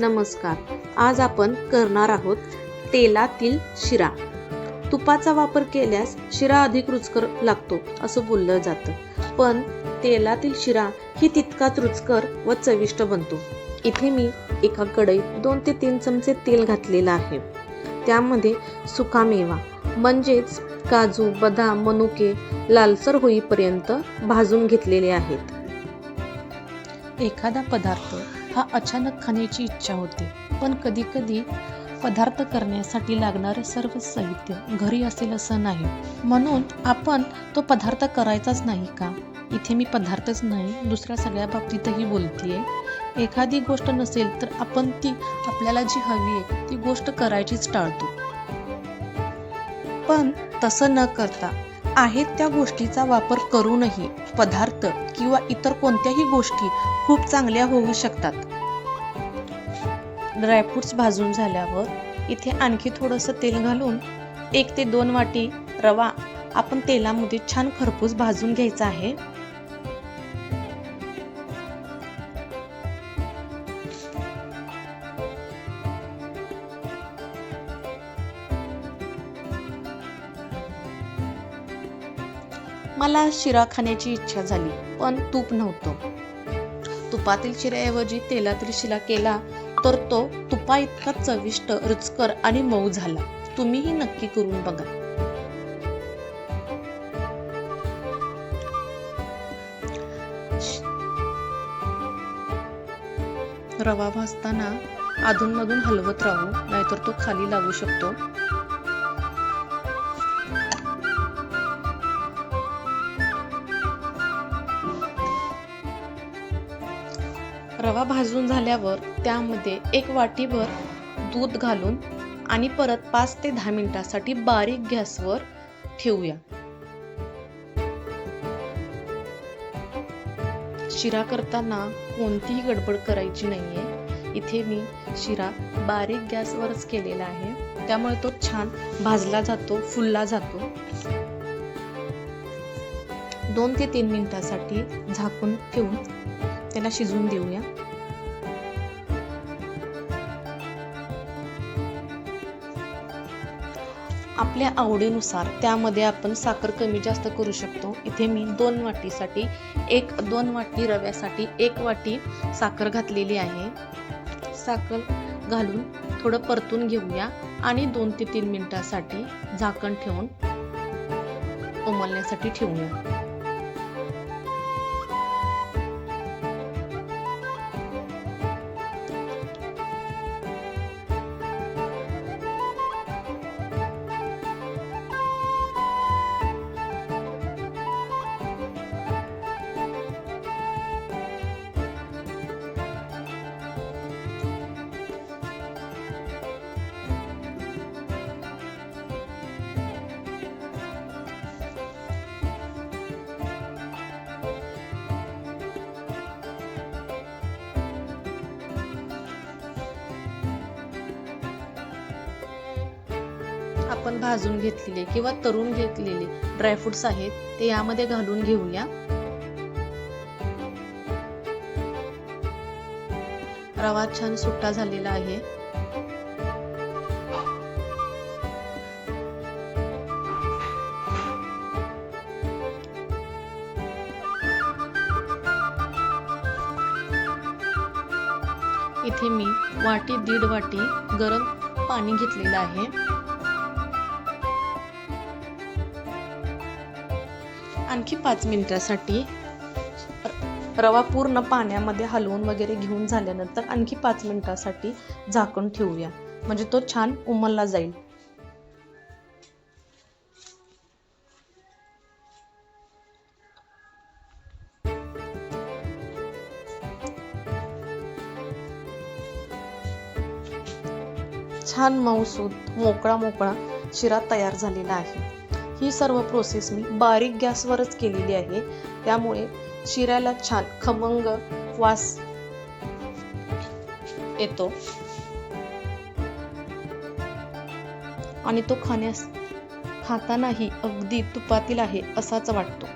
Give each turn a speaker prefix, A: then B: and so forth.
A: नमस्कार. आज आपण करणार आहोत तेलातील शिरा. तुपाचा वापर केल्यास शिरा अधिक रुचकर लागतो असं बोललं जातं. पण तेलातील शिरा ही तितकाच रुचकर व चविष्ट बनतो. इथे मी एका कढईत दोन ते तीन चमचे तेल घातलेलं आहे. त्यामध्ये सुकामेवा म्हणजेच काजू बदाम मनुके लालसर होईपर्यंत भाजून घेतलेले आहेत.
B: एखादा पदार्थ हा अचानक खाण्याची इच्छा होते. पण कधीकधी पदार्थ करण्यासाठी लागणारे सर्व साहित्य घरी असेल असं नाही. म्हणून आपण तो पदार्थ करायचाच नाही का? इथे मी पदार्थच नाही दुसऱ्या सगळ्या बाबतीतही बोलतीये. एखादी गोष्ट नसेल तर आपण ती आपल्याला जी हवी आहे ती गोष्ट करायचीच टाळतो. पण तसं न करता आहेत त्या गोष्टीचा वापर करूनही पदार्थ किंवा इतर कोणत्याही गोष्टी खूप चांगल्या होऊ शकतात. ड्रायफ्रुट्स भाजून झाल्यावर इथे आणखी थोडंसं तेल घालून एक ते दोन वाटी रवा आपण तेलामध्ये छान खरपूस भाजून घ्यायचा आहे. मला शिरा खाण्याची इच्छा झाली पण तूप नव्हतं. तुपातील शिऱ्याऐवजी तेलातील शिरा केला तर तो तुपा इतका चविष्ट रुचकर आणि मऊ झाला. तुम्हीही नक्की करून बघा. रवा भाजताना अधूनमधून हलवत राहू नाहीतर तो खाली लागू शकतो. रवा भाजून झाल्यावर त्यामध्ये एक वाटीभर दूध घालून आणि परत पाच ते दहा मिनिटासाठी बारीक गॅसवर ठेवूया. शिरा करताना कोणतीही गडबड करायची नाहीये. इथे मी शिरा बारीक गॅसवरच केलेला आहे. त्यामुळे तो छान भाजला जातो फुलला जातो. दोन ते तीन मिनिटासाठी झाकून ठेवून त्याला शिजवून देऊया. आपल्या आवडीनुसार त्यामध्ये आपण साखर कमी जास्त करू शकतो. इथे मी दोन वाटीसाठी एक दोन वाटी रव्यासाठी एक वाटी साखर घातलेली आहे. साखर घालून थोडं परतून घेऊया आणि दोन ते तीन मिनिटासाठी झाकण ठेवून उमलण्यासाठी ठेवूया. आपण भाजून घेतलेले किंवा तरून घेतलेले ड्रायफ्रुट्स आहेत ते यामध्ये घालून घेऊया. रवा छान सुट्टा झालेला आहे. इथे मी वाटी दीड वाटी गरम पाणी घेतलेलं आहे. आणखी पाच मिनिटासाठी रवा पूर्ण पाण्यामध्ये हलवून वगैरे घेऊन झाल्यानंतर आणखी पाच मिनिटासाठी झाकून ठेवूया. म्हणजे तो छान उमलला जाईल. छान मऊसूद मोकळा मोकळा शिरा तयार झालेला आहे. ही सर्व प्रोसेस मी बारीक गॅसवरच केलेली आहे. त्यामुळे शिऱ्याला छान खमंग वास येतो. आणि तो खाण्यास खातानाही अगदी तुपातील आहे असाच वाटतो.